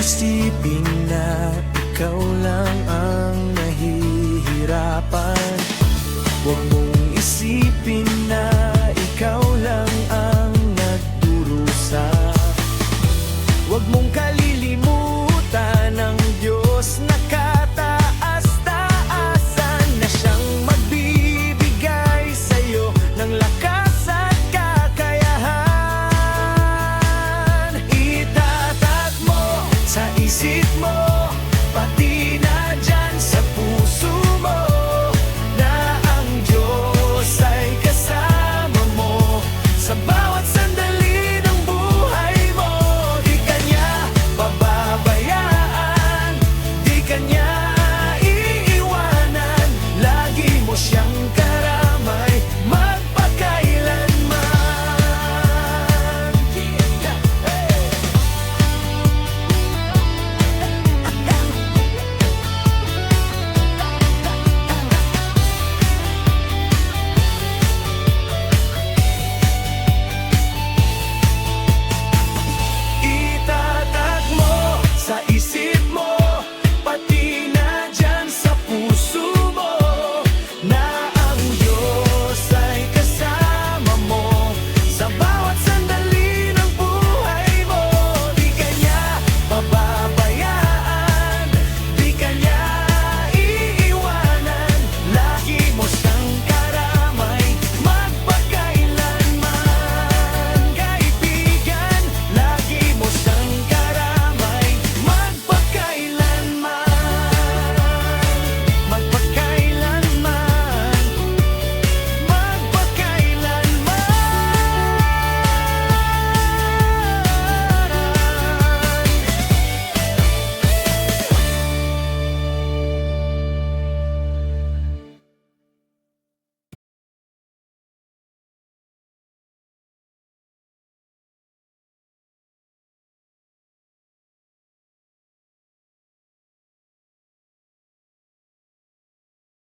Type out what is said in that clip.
Isipin na ikaw lang ang nahihirapan. Huwag mong isipin na ikaw lang ang nagdurusa. Huwag mong kailangan Pati